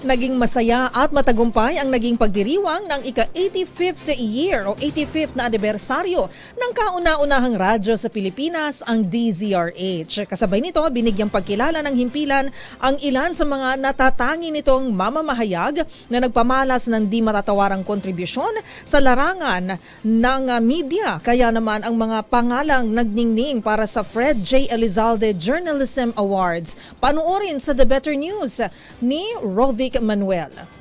Naging masaya at matagumpay ang naging pagdiriwang ng ika-85th year o 85th na anibersaryo ng kauna-unahang radyo sa Pilipinas, ang DZRH. Kasabay nito, binigyang pagkilala ng himpilan ang ilan sa mga natatangi nitong mamamahayag na nagpamalas ng di matatawarang kontribusyon sa larangan ng uh, media. Kaya naman ang mga pangalang nagningning para sa Fred J. Elizalde Journalism Awards. Panuorin sa The Better News ni Rovic Manuel.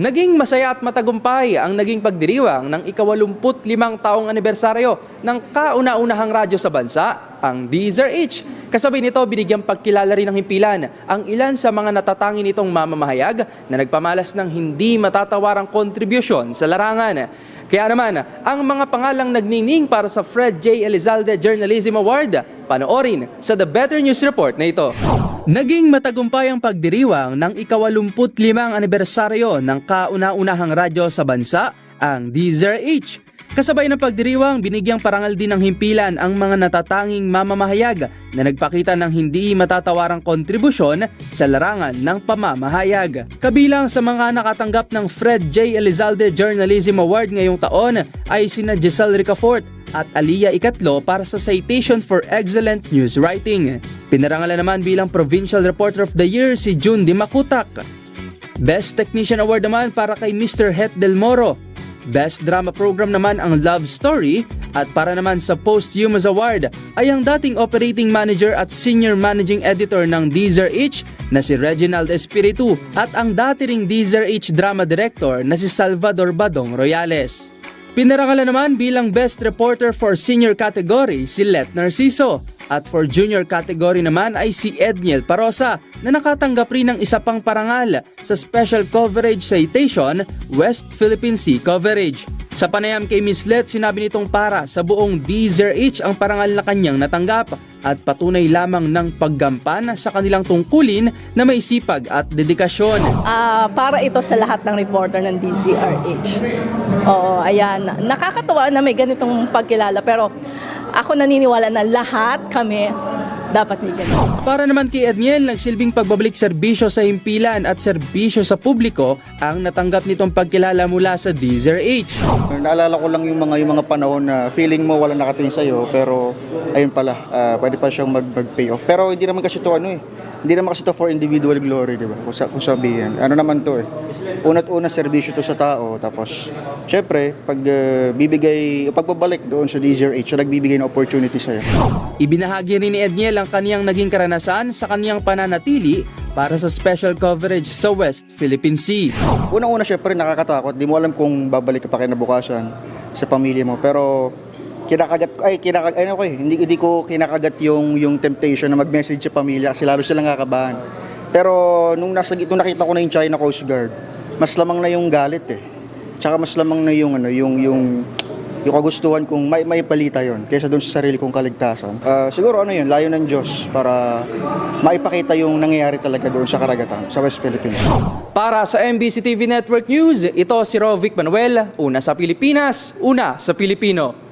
Naging masaya at matagumpay ang naging pagdiriwang ng ikawalumput limang taong anibersaryo ng kauna-unahang radyo sa bansa, ang DZRH. Kasabay nito, binigyang pagkilala rin ng himpilan ang ilan sa mga natatangi nitong mamamahayag na nagpamalas ng hindi matatawarang kontribusyon sa larangan. Kaya naman, ang mga pangalang nagnining para sa Fred J. Elizalde Journalism Award, panoorin sa The Better News Report na ito. Naging matagumpay ang pagdiriwang ng ikawalumput limang anibersaryo ng kauna-unahang radyo sa bansa, ang DZRH. Kasabay ng pagdiriwang, binigyang parangal din ng himpilan ang mga natatanging mamamahayag na nagpakita ng hindi matatawarang kontribusyon sa larangan ng pamamahayag. Kabilang sa mga nakatanggap ng Fred J. Elizalde Journalism Award ngayong taon ay sina Giselle Ricafort at Aliyah Ikatlo para sa Citation for Excellent News Writing. Pinarangalan naman bilang Provincial Reporter of the Year si June Di Makutak. Best Technician Award naman para kay Mr. Het Del Moro. Best Drama Program naman ang Love Story at para naman sa Posthumous Award ay ang dating Operating Manager at Senior Managing Editor ng DZRH na si Reginald Espiritu at ang dati ring DZRH Drama Director na si Salvador Badong Royales. Pinarangalan naman bilang Best Reporter for Senior Category si Let Narciso at for Junior Category naman ay si Edniel Parosa na nakatanggap rin ng isa pang parangal sa Special Coverage Citation West Philippine Sea Coverage. Sa panayam kay Miss Let, sinabi nitong para sa buong DZRH ang parangal na kanyang natanggap at patunay lamang ng paggampan sa kanilang tungkulin na may sipag at dedikasyon. Ah, para ito sa lahat ng reporter ng DZRH. Oo, ayan. Nakakatuwa na may ganitong pagkilala pero ako naniniwala na lahat kami dapat may ganito. Para naman kay Edniel, nagsilbing pagbabalik serbisyo sa himpilan at serbisyo sa publiko ang natanggap nitong pagkilala mula sa DZRH. Naalala ko lang yung mga yung mga panahon na feeling mo wala nakatingin sa iyo pero ayun pala ah, pwede pa siyang mag, mag-pay off. Pero hindi naman kasi to ano eh. Hindi naman kasi to for individual glory, di ba? Kung, sa, kung sabihin. Ano naman to eh. Una't una serbisyo to sa tao tapos syempre pag ah, bibigay pagbabalik doon sa DZRH, siya nagbibigay ng opportunity sa iyo. Ibinahagi rin ni Edniel ang kaniyang naging karanasan sa kaniyang pananatili para sa special coverage sa West Philippine Sea. Unang-una syempre nakakatakot. Di mo alam kung babalik ka pa kinabukasan sa pamilya mo. Pero kinakagat ay kinakagat ay, okay, hindi hindi ko kinakagat yung yung temptation na mag-message sa pamilya kasi lalo silang kakabahan. Pero nung nasa nung nakita ko na yung China Coast Guard, mas lamang na yung galit eh. Tsaka mas lamang na yung ano, yung yung yung kagustuhan kong may may palita yon kaysa doon sa sarili kong kaligtasan. Ah, siguro ano yun, layo ng Diyos para maipakita yung nangyayari talaga doon sa karagatan, sa West Philippines. Para sa MBC TV Network News, ito si Rovic Manuel, una sa Pilipinas, una sa Pilipino.